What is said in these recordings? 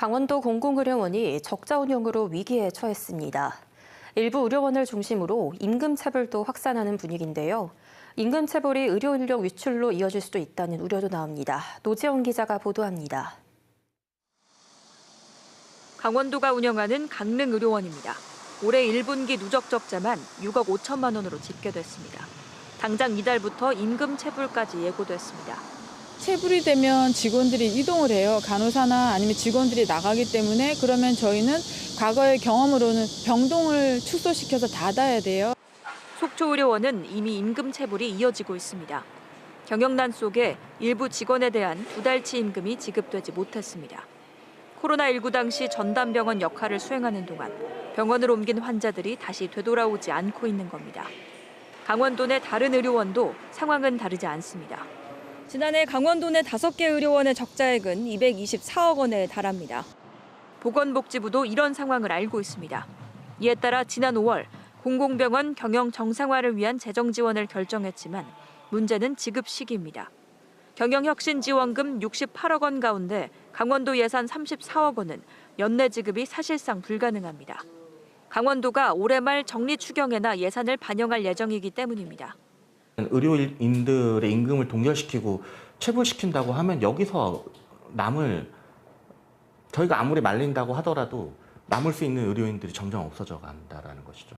강원도 공공의료원이 적자 운영으로 위기에 처했습니다. 일부 의료원을 중심으로 임금 차별도 확산하는 분위기인데요. 임금 차별이 의료 인력 위출로 이어질 수도 있다는 우려도 나옵니다. 노지영 기자가 보도합니다. 강원도가 운영하는 강릉의료원입니다. 올해 1분기 누적 적자만 6억 5천만 원으로 집계됐습니다. 당장 이달부터 임금 체불까지 예고됐습니다. 체불이 되면 직원들이 이동을 해요. 간호사나 아니면 직원들이 나가기 때문에 그러면 저희는 과거의 경험으로는 병동을 축소시켜서 닫아야 돼요. 속초의료원은 이미 임금 체불이 이어지고 있습니다. 경영난 속에 일부 직원에 대한 두 달치 임금이 지급되지 못했습니다. 코로나19 당시 전담병원 역할을 수행하는 동안 병원을 옮긴 환자들이 다시 되돌아오지 않고 있는 겁니다. 강원도 내 다른 의료원도 상황은 다르지 않습니다. 지난해 강원도 내 5개 의료원의 적자액은 224억 원에 달합니다. 보건복지부도 이런 상황을 알고 있습니다. 이에 따라 지난 5월 공공병원 경영 정상화를 위한 재정 지원을 결정했지만 문제는 지급 시기입니다. 경영혁신지원금 68억 원 가운데 강원도 예산 34억 원은 연내 지급이 사실상 불가능합니다. 강원도가 올해 말 정리 추경에나 예산을 반영할 예정이기 때문입니다. 의료인들의 임금을 동결시키고 체불시킨다고 하면 여기서 남을 저희가 아무리 말린다고 하더라도 남을 수 있는 의료인들이 점점 없어져 간다라는 것이죠.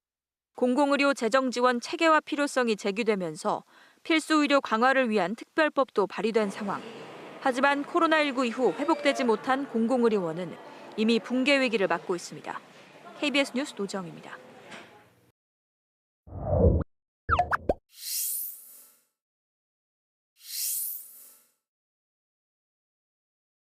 공공의료 재정 지원 체계화 필요성이 제기되면서 필수 의료 강화를 위한 특별법도 발의된 상황. 하지만 코로나19 이후 회복되지 못한 공공의료원은 이미 붕괴 위기를 맞고 있습니다. KBS 뉴스 노정입니다.